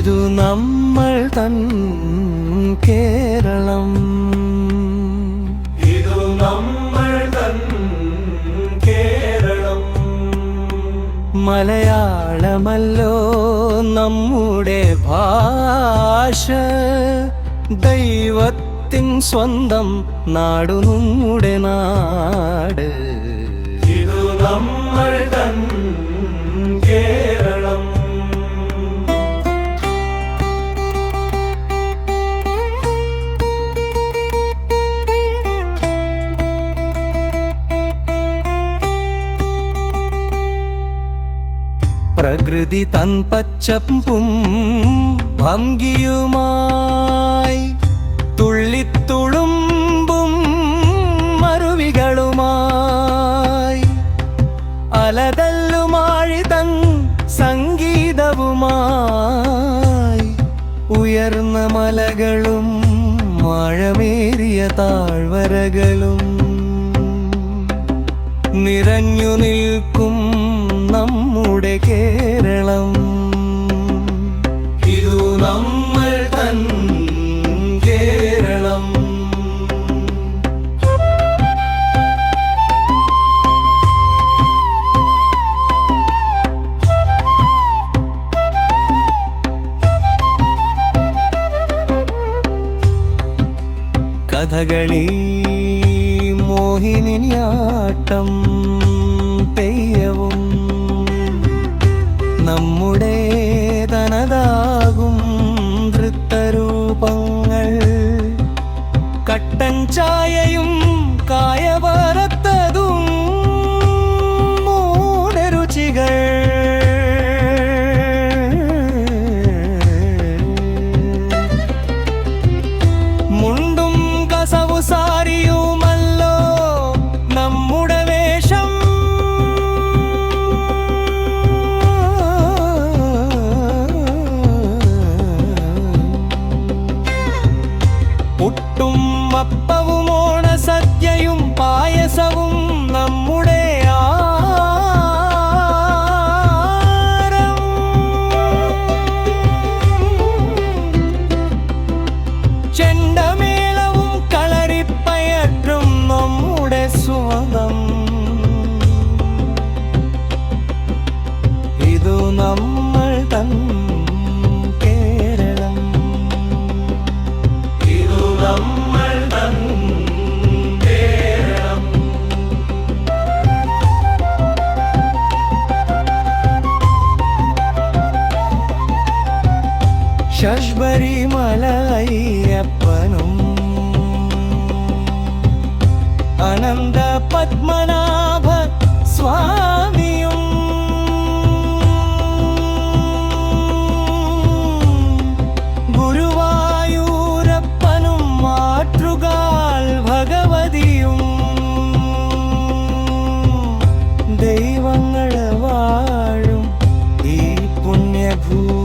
ഇതു നമ്മൾ തൻ കേരളം. ഇതു നമ്മൾ തൻ കേരളം. മലയാളമല്ലോ നമ്മുടെ ഭാഷ. ദൈവത്തിൻ സ്വന്തം നാടു നമ്മുടെ നാട്. ഇതു നമ്മൾ തൻ പ്രകൃതി തൻ പച്ചപ്പും ഭംഗിയുമായി തുള്ളിത്തുളുമ്പും മറുവികളുമായി അലതല്ലുമാഴി തൻ സംഗീതവുമായി ഉയർന്ന മലകളും മഴമേറിയ താഴ്വരകളും നിറഞ്ഞു നിൽക്കും നമ്മുടെ കേരളം. ഇതു നമ്മൾ തൻ കേരളം. കഥകളി മോഹിനിയാട്ടം. চায় പുട്ടും അപ്പവും ഓണസദ്യയും പായസവും നമ്മുടെ ശബരിമലയ്യപ്പനും അനന്ത പത്മനാഭ സ്വാമിയും. ഗുരുവായൂരപ്പനും മാതൃകാൽ ഭഗവതിയും. ദൈവങ്ങൾ വാഴും ഈ പുണ്യഭൂമി